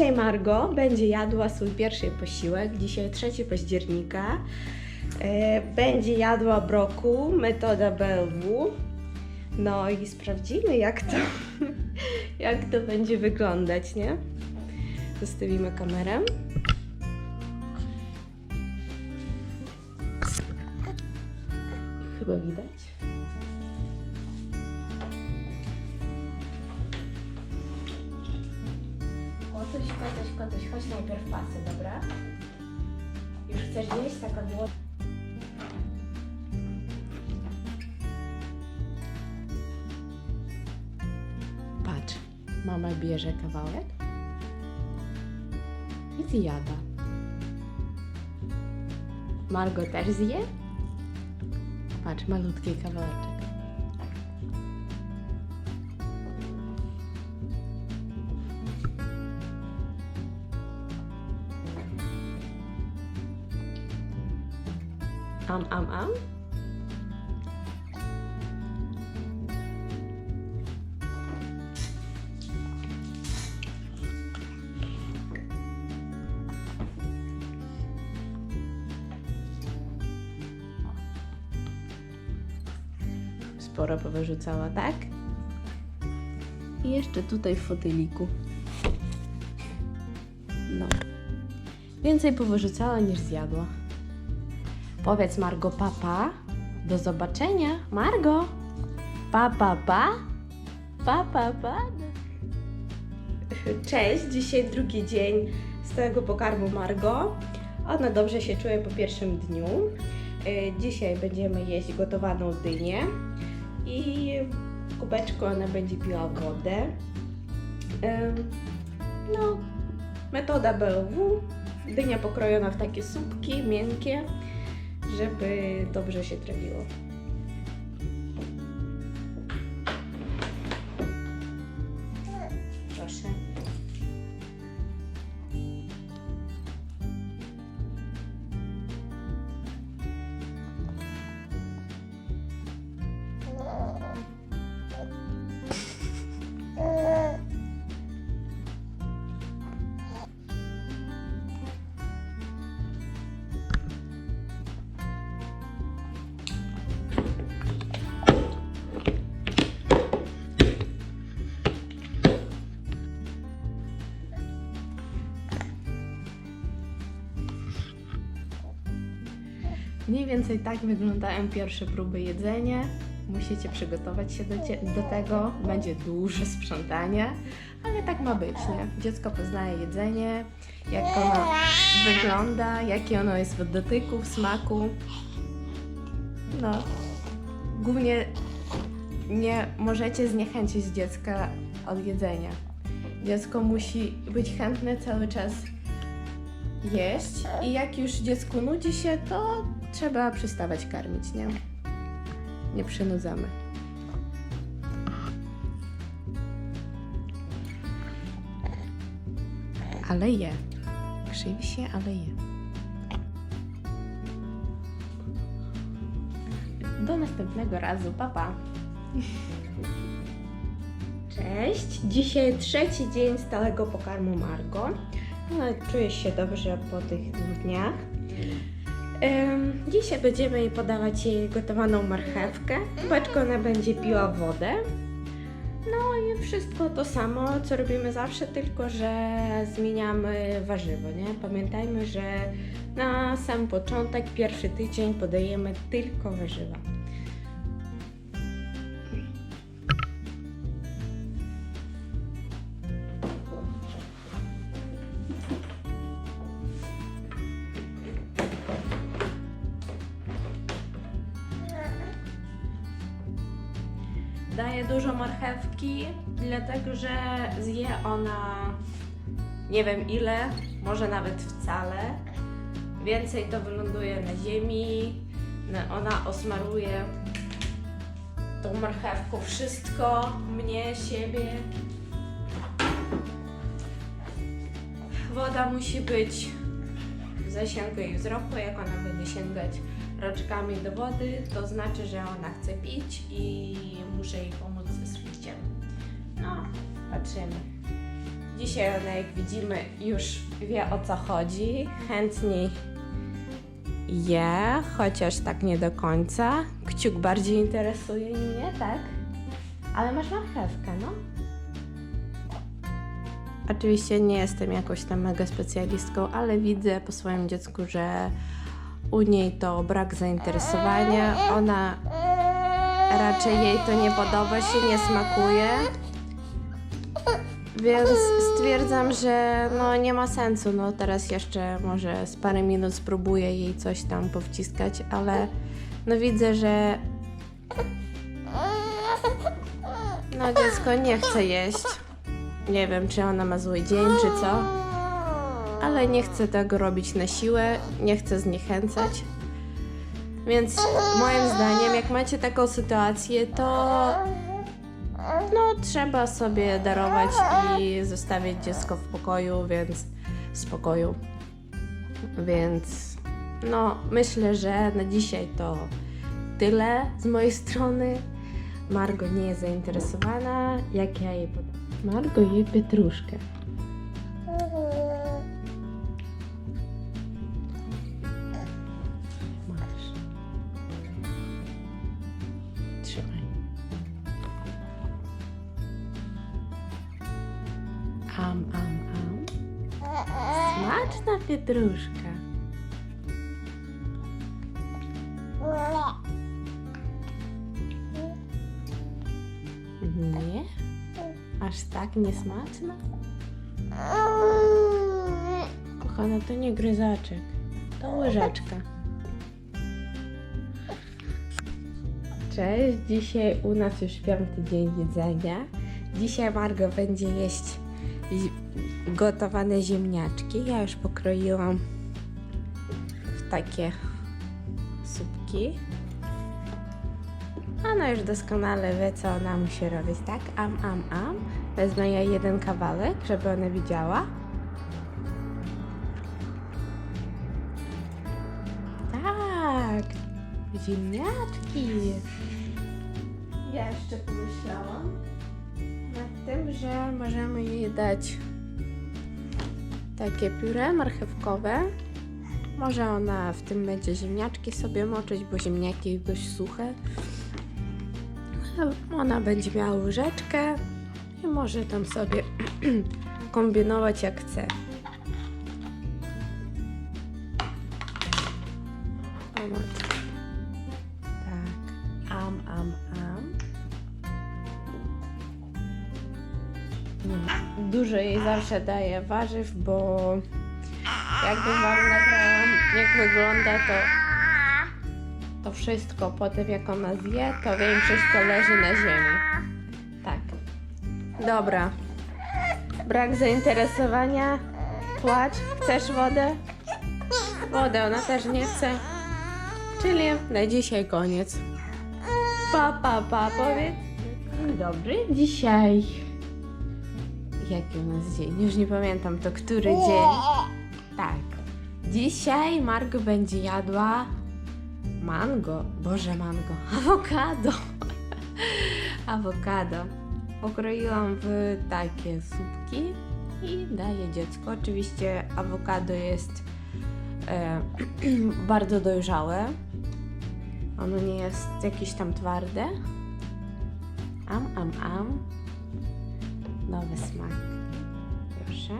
Dzisiaj Margo będzie jadła swój pierwszy posiłek. Dzisiaj 3 października. E, Będzie jadła broku, metoda BLW. No i sprawdzimy, jak to, jak to będzie wyglądać, nie? Zostawimy kamerę. Chyba widać. Kotuś, chodź najpierw pasy, dobra? Już chcesz jeść taka było. Patrz, mama bierze kawałek i zjada. Margo też zje? Patrz, malutki kawałeczek. Am, am, am. Sporo powyrzucała, tak? I jeszcze tutaj w foteliku. No. Więcej powyrzucała niż zjadła. Powiedz Margo papa. Do zobaczenia. Margo. Pa, pa, pa. Pa, pa, pa. Cześć, dzisiaj drugi dzień stałego pokarmu Margo. Ona dobrze się czuje po pierwszym dniu. Y, Dzisiaj będziemy jeść gotowaną dynię i w kubeczku ona będzie piła wodę. Ym, No, metoda BLW. Dynia pokrojona w takie słupki, miękkie żeby dobrze się trawiło. Mniej więcej tak wyglądają pierwsze próby jedzenia. Musicie przygotować się do, do tego. Będzie duże sprzątanie, ale tak ma być, nie? Dziecko poznaje jedzenie, jak ono wygląda, jakie ono jest w dotyku, w smaku. No, głównie nie możecie zniechęcić dziecka od jedzenia. Dziecko musi być chętne cały czas jeść i jak już dziecku nudzi się, to trzeba przestawać karmić, nie? Nie przynudzamy. Ale je. Krzywi się, ale je. Do następnego razu, papa. Cześć! Dzisiaj trzeci dzień stałego pokarmu Margo. No, czuję się dobrze po tych dwóch dniach. Em, Dzisiaj będziemy jej podawać jej gotowaną marchewkę. Kubeczko ona będzie piła wodę. No i wszystko to samo, co robimy zawsze, tylko że zmieniamy warzywo, nie? Pamiętajmy, że na sam początek, pierwszy tydzień podajemy tylko warzywa. Dużo marchewki, dlatego że zje ona nie wiem ile, może nawet wcale. Więcej to wyląduje na ziemi, na- ona osmaruje tą marchewką wszystko, mnie, siebie. Woda musi być w zasięgu jej wzroku, jak ona będzie sięgać roczkami do wody, to znaczy, że ona chce pić i muszę jej pomóc ze spiciem. No, patrzymy. Dzisiaj ona, jak widzimy, już wie o co chodzi. Chętniej je, chociaż tak nie do końca. Kciuk bardziej interesuje mnie, tak? Ale masz marchewkę, no. Oczywiście nie jestem jakoś tam mega specjalistką, ale widzę po swoim dziecku, że u niej to brak zainteresowania. Ona raczej jej to nie podoba się, nie smakuje. Więc stwierdzam, że no nie ma sensu. No teraz jeszcze może z parę minut spróbuję jej coś tam powciskać, ale no widzę, że no dziecko nie chce jeść. Nie wiem, czy ona ma zły dzień, czy co. Ale nie chcę tego robić na siłę, nie chcę zniechęcać. Więc moim zdaniem, jak macie taką sytuację, to no trzeba sobie darować i zostawić dziecko w pokoju, więc w spokoju. Więc no myślę, że na dzisiaj to tyle z mojej strony. Margo nie jest zainteresowana, jak ja jej podam. Margo je pietruszkę. Trzymaj. Am, am, am. Smaczna pietruszka. Nie? Aż tak niesmaczna? Kochana, to nie gryzaczek. To łyżeczka. Cześć, dzisiaj u nas już piąty dzień jedzenia. Dzisiaj Margo będzie jeść gotowane ziemniaczki. Ja już pokroiłam w takie słupki. Ona już doskonale wie, co ona musi robić, tak? Am, am, am. Wezmę ja jeden kawałek, żeby ona widziała. Ziemniaczki. Ja jeszcze pomyślałam nad tym, że możemy jej dać takie pióre marchewkowe. Może ona w tym będzie ziemniaczki sobie moczyć, bo ziemniaki dość suche. Ona będzie miała łyżeczkę i może tam sobie kombinować jak chce. O matko. Dużo jej zawsze daję warzyw, bo jakby wam nagrałam jak wygląda to to wszystko potem jak ona zje, to większość to leży na ziemi. Tak. Dobra. Brak zainteresowania. Płacz. Chcesz wodę? Wodę ona też nie chce. Czyli na dzisiaj koniec. Pa, pa, pa, powiedz. Dzień dobry. Dzisiaj... Jaki u nas dzień? Już nie pamiętam, to który dzień. Tak. Dzisiaj Margo będzie jadła mango. Boże, mango. Awokado. Awokado. Pokroiłam w takie słupki i daję dziecku. Oczywiście awokado jest e, bardzo dojrzałe. Ono nie jest jakieś tam twarde. Am, am, am. Nowy smak. Proszę.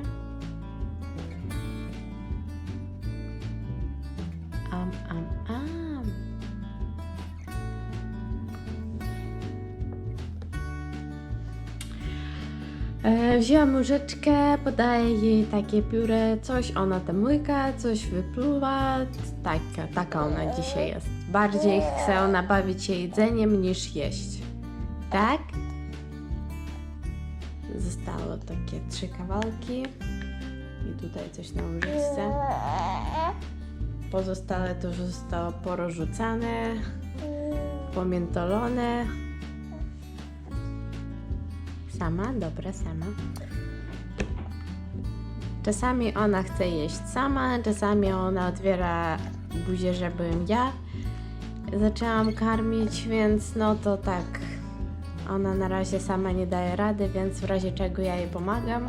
Am, am, am. E, wzięłam łyżeczkę, podaję jej takie pióre, coś ona tam łyka, coś wypluwa. Taka, taka ona dzisiaj jest. Bardziej chce ona bawić się jedzeniem niż jeść. Tak? Trzy kawałki. I tutaj coś na łyżeczce. Pozostałe to zostało porozrzucane, pomiętolone. Sama, dobra, sama. Czasami ona chce jeść sama, czasami ona otwiera buzię, żebym ja zaczęłam karmić, więc no to tak. Ona na razie sama nie daje rady, więc w razie czego ja jej pomagam.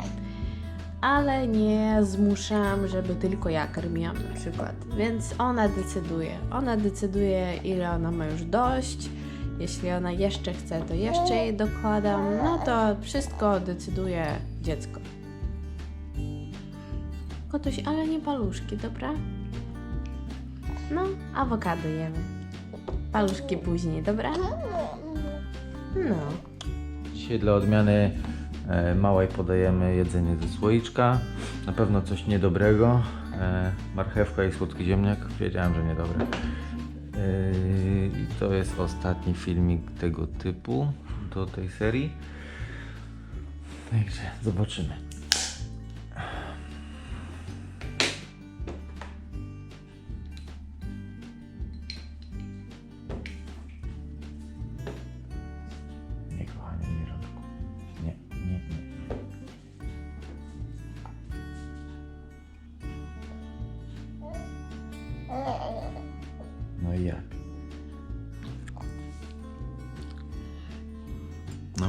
ale nie zmuszam, żeby tylko ja karmiłam na przykład. Więc ona decyduje. Ona decyduje, ile ona ma już dość. Jeśli ona jeszcze chce, to jeszcze jej dokładam. No to wszystko decyduje dziecko. Kotuś, ale nie paluszki, dobra? No, awokado jemy. Paluszki później, dobra? No. Dzisiaj dla odmiany e, małej podajemy jedzenie ze słoiczka. Na pewno coś niedobrego. E, marchewka i słodki ziemniak. Wiedziałem, że niedobre. E, I to jest ostatni filmik tego typu do tej serii. Także zobaczymy.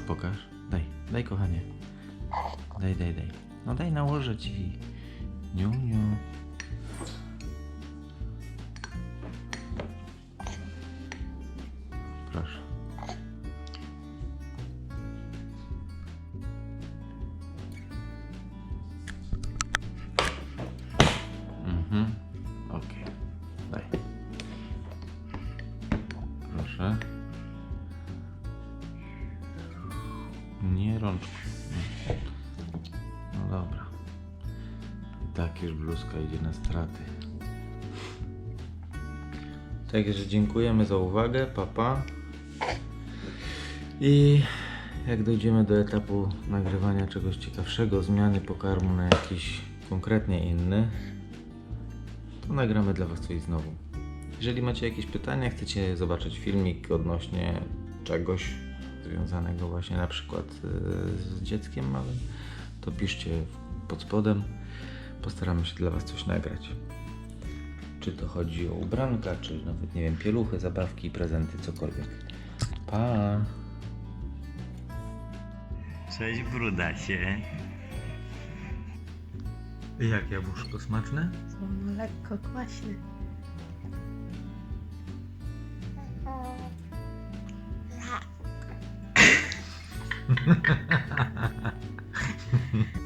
Pokaż. Daj, daj kochanie. Daj, daj, daj. No daj nałożę ci. Tak już bluzka idzie na straty. Także dziękujemy za uwagę, papa. I jak dojdziemy do etapu nagrywania czegoś ciekawszego, zmiany pokarmu na jakiś konkretnie inny, to nagramy dla Was coś znowu. Jeżeli macie jakieś pytania, chcecie zobaczyć filmik odnośnie czegoś związanego właśnie na przykład y, z dzieckiem małym, to piszcie pod spodem. Postaramy się dla Was coś nagrać. Czy to chodzi o ubranka, czy nawet, nie wiem, pieluchy, zabawki, prezenty, cokolwiek. Pa! Cześć, brudasie. Jak jabłuszko smaczne? Są lekko kwaśne.